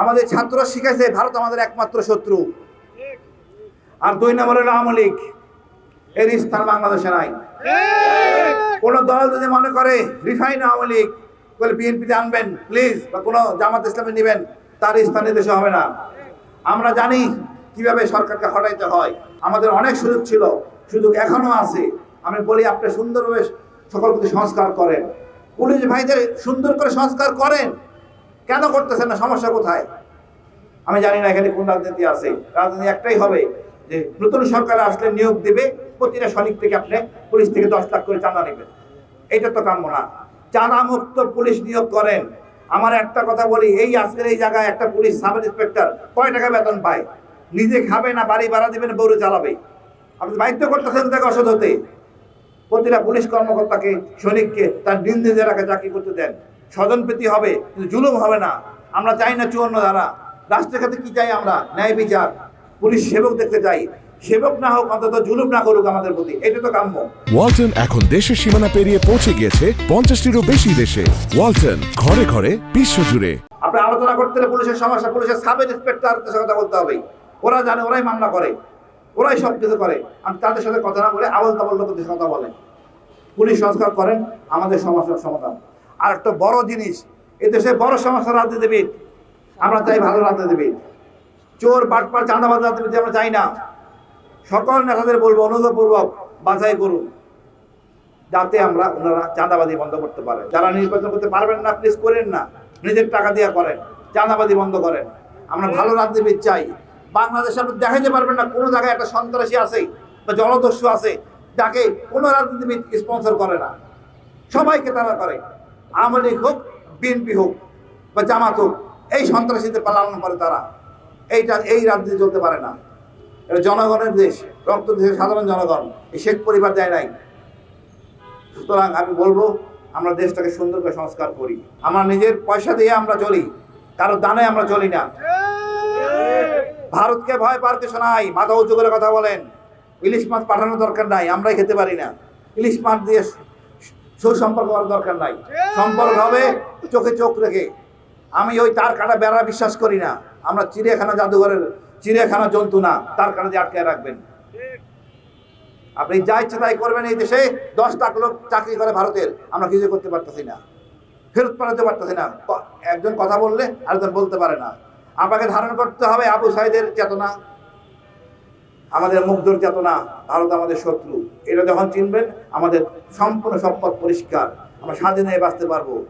আমাদের ছাত্ররা শিখেছে ভারত আমাদের একমাত্র শত্রু। আর দুই নম্বর হলো আওয়ামী লীগ। এর স্থান বাংলাদেশে নাই। কোন দল যদি মনে করে, রিফাইন আওয়ামী লীগ বলে বিএনপিতে আনবেন প্লিজ বা কোনো জামাত ইসলামে নেবেন, তার স্থানে দেশে হবে না। আমরা জানি কীভাবে সরকারকে হটাইতে হয়। আমাদের অনেক সুযোগ ছিল, সুযোগ এখনও আছে। আমি বলি, আপনি সুন্দরভাবে সকল কিছু সংস্কার করেন। পুলিশ ভাইদের সুন্দর করে সংস্কার করেন। কেন করতেছেন না? সমস্যা কোথায়? আমি জানি না এখানে কোন রাজনীতি আছে। রাজনীতি একটাই হবে যে নতুন সরকার আসলে নিয়োগ দেবে, প্রতিটা সৈনিক থেকে আপনি পুলিশ থেকে দশ লাখ করে চাঁদা নেবেন। এইটা তো কাম্য না। চাঁদা মুক্ত পুলিশ নিয়োগ করেন। আমার একটা কথা বলি, এই আজকের এই জায়গায় একটা পুলিশ সাব ইন্সপেক্টর কয় টাকা বেতন পায়? নিজে খাবে না, বাড়ি ভাড়া দেবেন বউরে চালাবে আপনি বাধ্য করতেছেন তাকে অসৎ হতে। প্রতিটা পুলিশ কর্মকর্তাকে, সৈনিককে তার দিন এলাকায় চাকরি করতে দেন। স্বজনপ্রীতি হবে কিন্তু জুলুম হবে না। আমরা চাই না চুয়ান্ন ধারা। রাষ্ট্রের ক্ষেত্রে কি চাই আমরা? ন্যায় বিচার। পুলিশ সেবক দেখতে চাই। সেবক না হোক অন্তত জুলুম না করুক আমাদের প্রতি। এটা তো কাম্য। ওয়ালটন এখন দেশের সীমানা পেরিয়ে পৌঁছে গিয়েছে পঞ্চাশটিরও বেশি দেশে। ওয়ালটন ঘরে ঘরে বিশ্বজুড়ে। আপনি আলোচনা করতে হলে পুলিশের সমস্যা। পুলিশের সাব ইন্সপেক্টরদের সাথে কথা বলতে হবে। ওরা জানে ওরাই মামলা করে। ওরাই সব কিছু করে। আমি তাদের সাথে কথা না বলে আবল তাবল লোকদের সাথে কথা বলেন পুলিশ সংস্কার করেন আমাদের সমস্যার সমাধান। আর একটা বড় জিনিস, এদেশে বড় সমস্যা রাজনীতিবিদ আমরা চাই ভালো রাজনীতিবিদ চোর, বাটপার, চাঁদাবাজ রাজনীতি আমরা চাই না। সকল নেতাদের বলব, অনুরোধপূর্বক বাছাই করুন, যাতে আমরা ওনারা চাঁদাবাদি বন্ধ করতে পারে। যারা নির্বাচন করতে পারবেন না প্লিজ করেন না। নিজের টাকা দিয়ে করেন চাঁদাবাদি বন্ধ করেন। আমরা ভালো রাজনীতিবিদ চাই। বাংলাদেশে আপনি দেখাইতে পারবেন না, কোনো জায়গায় একটা সন্ত্রাসী আছে বা জলদস্যু আছে, যাকে কোনো রাজনীতিবিদ স্পন্সর করে না। সবাইকে তারা করে। আওয়ামী লীগ হোক, বিএনপি হোক বা জামাত হোক, এই সন্ত্রাসীদের পালন করে তারা এইটা, এই রাজনীতি চলতে পারে না। এটা জনগণের দেশ, রক্ত দেশের সাধারণ জনগণ, এই শেখ পরিবার দেয় নাই। সুতরাং আমি বলব, আমরা দেশটাকে সুন্দর করে সংস্কার করি। আমরা নিজের পয়সা দিয়ে আমরা চলি, কারও দানে আমরা চলি না। ভারতকে ভয় পার কিছু নাই, মাথা উঁচু করে কথা বলেন। ইলিশ মাছ পাঠানোর দরকার নাই, আমরাই খেতে পারি না। ইলিশ মাছ দিয়ে সুসম্পর্ক করার দরকার নাই। সম্পর্ক হবে চোখে চোখ রেখে। আমি ওই তার কাটা বেড়া বিশ্বাস করি না। আমরা চিড়িয়াখানা জাদুঘরের চিড়িয়াখানা জন্তু না, তার কাটা দিয়ে আটকে রাখবেন। আপনি যা ইচ্ছা তাই করবেন এই দেশে। দশ লাখ লোক চাকরি করে ভারতের, আমরা কিছু করতে পারতেছি না। ফেরত পাঠাতে পারতেছি না। একজন কথা বললে আরেকজন বলতে পারে না। আপনাকে ধারণ করতে হবে আবু সাইদের চেতনা। আমাদের মুগ্ধর চেতনা ভারত আমাদের শত্রু। এটা যখন চিনবেন, আমাদের সম্পূর্ণ সম্পদ পরিষ্কার। আমরা স্বাধীন হয়ে বাঁচতে পারব।